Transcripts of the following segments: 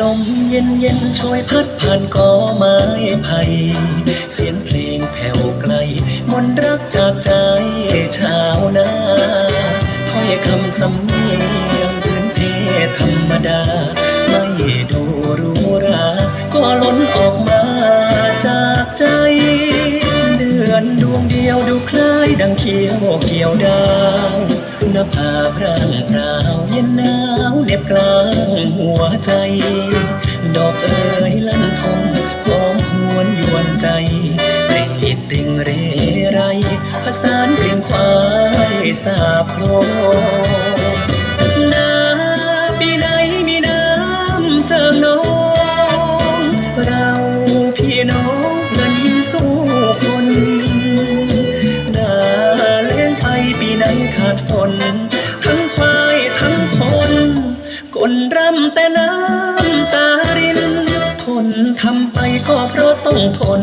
ลมเย็นเย็นช่วยพัดผ่านกอไม้ไผ่เสียงเพลงแผ่วไกล มนรักจากใจชาวนาถ้อยคำสำเนียงพื้นเพธรรมดา ไม่ดูรู้รา ก็ล้นออก ล้ายดังเขียวเกี่ยวดาวน้าผาพร่างพราวเย็นหนาวเหน็บกลางหัวใจ ดอกเอ๋ยลั่นทมหอมหวนยวนใจรีดดิ่งเรไรผสานกลิ่นควายสาบโครนาปีไหนมีน้ำเจิงนอง เราพี่น้องเพื่อนยิ้มสู้คนำแต่น้ำตาริน ทนทำไปก็เพราะต้องทน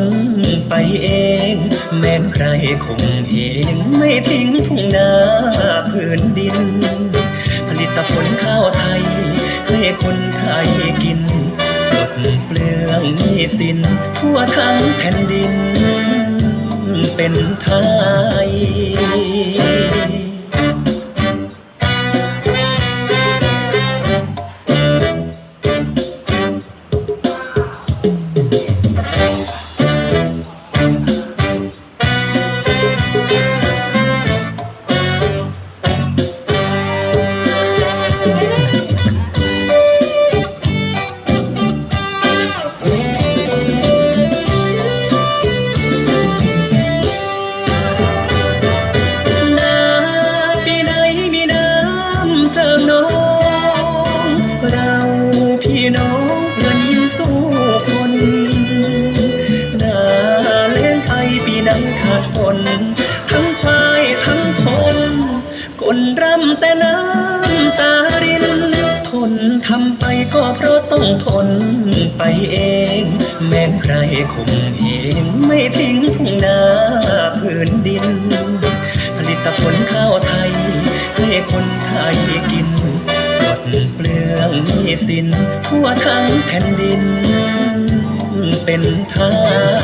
ไปเอง แม้นใครคงเองไม่ทิ้งทุ่งนาพื้นดิน ผลิตผลข้าวไทย ให้คนไทยกินลดเปลืองหนี้สิน ทั่วทั้งแผ่นดิน เป็นไทยาดฝนทั้งควายทั้งคนกลรำแต่น้ำตารินทนทำไปก็เพราะต้องทนไปเอง แม้ใครคงเองไม่ทิ้งทุ่งนาพื้นดิน ผลิตผลข้าวไทย ให้คนไทยกินปลดเปลืองหนี้สินทั่วทั้งแผ่นดินเป็นไทย